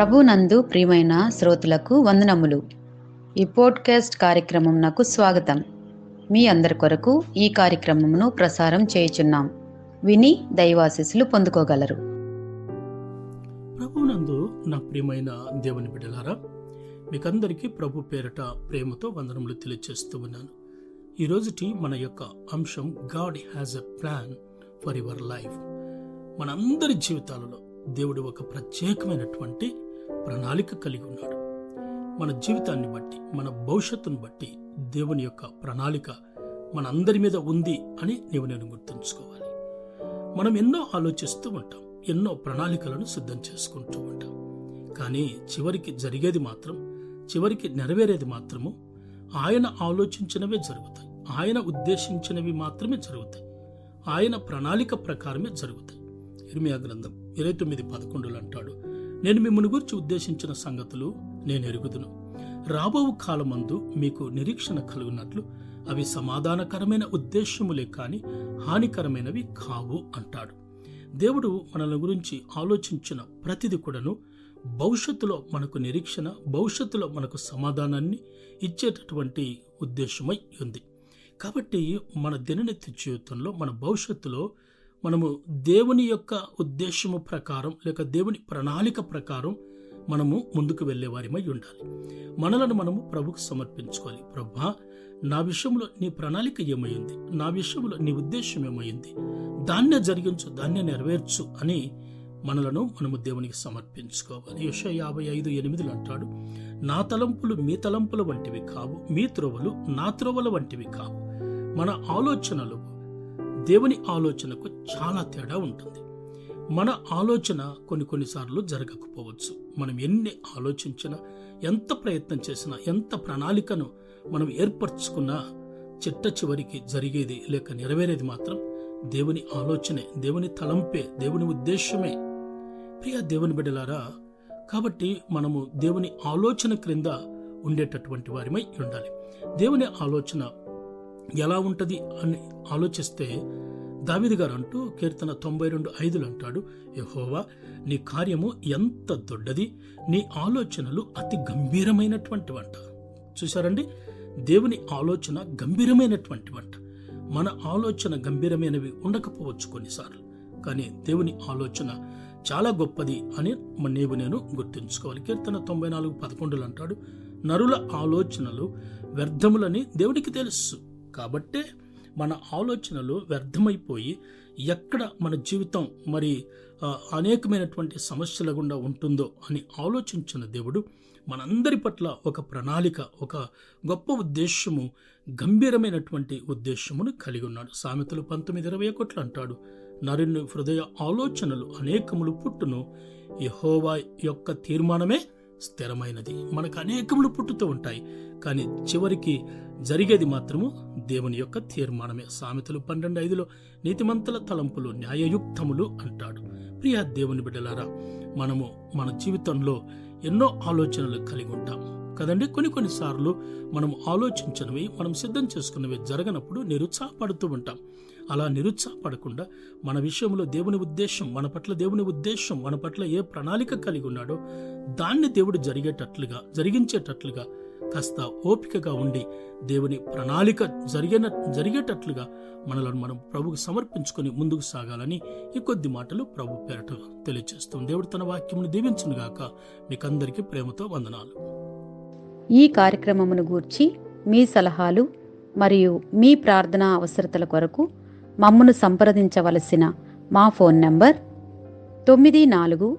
ప్రభునందు ప్రియమైన శ్రోతలకు వందనములు. ఈ పోడ్కాస్ట్ కార్యక్రమం నాకు స్వాగతం. మీ అందరి కొరకు ఈ కార్యక్రమమును ప్రసారం చేయుచున్నాం. విని దైవాశీస్సులు పొందుకోగలరు. ప్రభునందు నా ప్రియమైన దేవుని బిడ్డలారా మీకందరికీ ప్రభు పేరట ప్రేమతో వందనములు తెలియజేస్తూ ఉన్నాను. ఈ రోజుటి మన యొక్క అంశం God has a plan for your life. మనందరి జీవితాలలో దేవుడు ఒక ప్రత్యేకమైనటువంటి ప్రణాళిక కలిగి ఉన్నాడు. మన జీవితాన్ని బట్టి మన భవిష్యత్తును బట్టి దేవుని యొక్క ప్రణాళిక మన అందరి మీద ఉంది అని నీవు నేను గుర్తుంచుకోవాలి. మనం ఎన్నో ఆలోచిస్తూ ఉంటాం ఎన్నో ప్రణాళికలను సిద్ధం చేసుకుంటూ ఉంటాం. కానీ చివరికి జరిగేది మాత్రం చివరికి నెరవేరేది మాత్రము ఆయన ఆలోచించినవే జరుగుతాయి. ఆయన ఉద్దేశించినవి మాత్రమే జరుగుతాయి. ఆయన ప్రణాళిక ప్రకారమే జరుగుతాయి. ఇర్మియా గ్రంథం ఇరవై తొమ్మిది పదకొండులు అంటాడు నేను మిమ్మల్ని గురించి ఉద్దేశించిన సంగతులు నేను ఎరుగుదును. రాబో కాలమందు మీకు నిరీక్షణ కలుగునట్లు అవి సమాధానకరమైన ఉద్దేశములే కాని హానికరమైనవి కావు అంటాడు. దేవుడు మనల గురించి ఆలోచించిన ప్రతిది కూడాను భవిష్యత్తులో మనకు నిరీక్షణ భవిష్యత్తులో మనకు సమాధానాన్ని ఇచ్చేటటువంటి ఉద్దేశమై ఉంది. కాబట్టి మన దిననిత్య జీవితంలో మన భవిష్యత్తులో మనము దేవుని యొక్క ఉద్దేశము ప్రకారం లేక దేవుని ప్రణాళిక ప్రకారం మనము ముందుకు వెళ్ళేవారిమై ఉండాలి. మనలను మనము ప్రభుకు సమర్పించుకోవాలి. ప్రభా నా విషయంలో నీ ప్రణాళిక ఏమైంది? నా విషయంలో నీ ఉద్దేశం ఏమైంది? దాన్నే జరిగించు దాన్నే నెరవేర్చు అని మనలను మనము దేవునికి సమర్పించుకోవాలి. యశ యాభై ఐదు ఎనిమిదిలో అంటాడు నా తలంపులు మీ తలంపుల వంటివి కావు మీ త్రోవలు నా త్రోవల వంటివి కావు. మన ఆలోచనలు దేవుని ఆలోచనకు చాలా తేడా ఉంటుంది. మన ఆలోచన కొన్ని కొన్నిసార్లు జరగకపోవచ్చు. మనం ఎన్ని ఆలోచించినా ఎంత ప్రయత్నం చేసినా ఎంత ప్రణాళికను మనం ఏర్పరచుకున్నా చిట్ట చివరికి జరిగేది లేక నెరవేరేది మాత్రం దేవుని ఆలోచనే దేవుని తలంపే దేవుని ఉద్దేశమే. ప్రియ దేవుని బిడ్డలారా కాబట్టి మనము దేవుని ఆలోచన క్రింద ఉండేటటువంటి వారిమై ఉండాలి. దేవుని ఆలోచన ఎలా ఉంటుంది అని ఆలోచిస్తే దావిది గారు అంటూ కీర్తన తొంభై రెండు ఐదులు అంటాడు యహోవా నీ కార్యము ఎంత దొడ్డది నీ ఆలోచనలు అతి గంభీరమైనటువంటి వంట చూసారండి దేవుని ఆలోచన గంభీరమైనటువంటి వంట మన ఆలోచన గంభీరమైనవి ఉండకపోవచ్చు కొన్నిసార్లు కానీ దేవుని ఆలోచన చాలా గొప్పది అని నీవు నేను గుర్తుంచుకోవాలి. కీర్తన తొంభై నాలుగు పదకొండులు అంటాడు నరుల ఆలోచనలు వ్యర్థములని దేవుడికి తెలుసు. కాబట్టే మన ఆలోచనలు వ్యర్థమైపోయి ఎక్కడ మన జీవితం మరి అనేకమైనటువంటి సమస్యల గుండా ఉంటుందో అని ఆలోచించిన దేవుడు మనందరి పట్ల ఒక ప్రణాళిక ఒక గొప్ప ఉద్దేశము గంభీరమైనటువంటి ఉద్దేశమును కలిగి ఉన్నాడు. సామెతలు పంతొమ్మిది ఇరవై ఒకట్లు అంటాడు నరుని హృదయ ఆలోచనలు అనేకములు పుట్టును యహోవా యొక్క తీర్మానమే స్థిరమైనది. మనకు అనేకములు పుట్టుతూ ఉంటాయి. కానీ చివరికి జరిగేది మాత్రము దేవుని యొక్క తీర్మానమే. సామెతలు పన్నెండు ఐదులో నీతిమంతుల తలంపులు న్యాయయుక్తములు అంటాడు. ప్రియ దేవుని బిడ్డలారా మనము మన జీవితంలో ఎన్నో ఆలోచనలు కలిగి ఉంటాం. కదండి? కొన్ని కొన్నిసార్లు మనం ఆలోచించినవి మనం సిద్ధం చేసుకున్నవి జరగనప్పుడు నిరుత్సాహపడుతూ ఉంటాం. అలా నిరుత్సాహపడకుండా మన విషయంలో దేవుని ఉద్దేశం మన పట్ల దేవుని ఉద్దేశం మన పట్ల ఏ ప్రణాళిక కలిగి ఉన్నాడో దాన్ని దేవుడు జరిగేటట్లుగా జరిగించేటట్లుగా కాస్త ఓపికగా ఉండి దేవుని ప్రణాళిక జరిగిన జరిగేటట్లుగా మనలను మనం ప్రభుకు సమర్పించుకొని ముందుకు సాగాలని ఈ కొద్ది మాటలు ప్రభు పేరట తెలియజేస్తుంది దేవుడు తన వాక్యమును దీవించునుగాక మీకందరికీ ప్రేమతో వందనాలు. ఈ కార్యక్రమమును గూర్చి మీ సలహాలు మరియు మీ ప్రార్థనా అవసరతల కొరకు మమ్మను సంప్రదించవలసిన మా ఫోన్ నంబర్ తొమ్మిది నాలుగు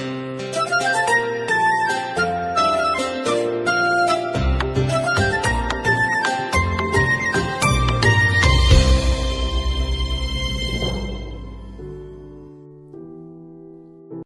Thank you.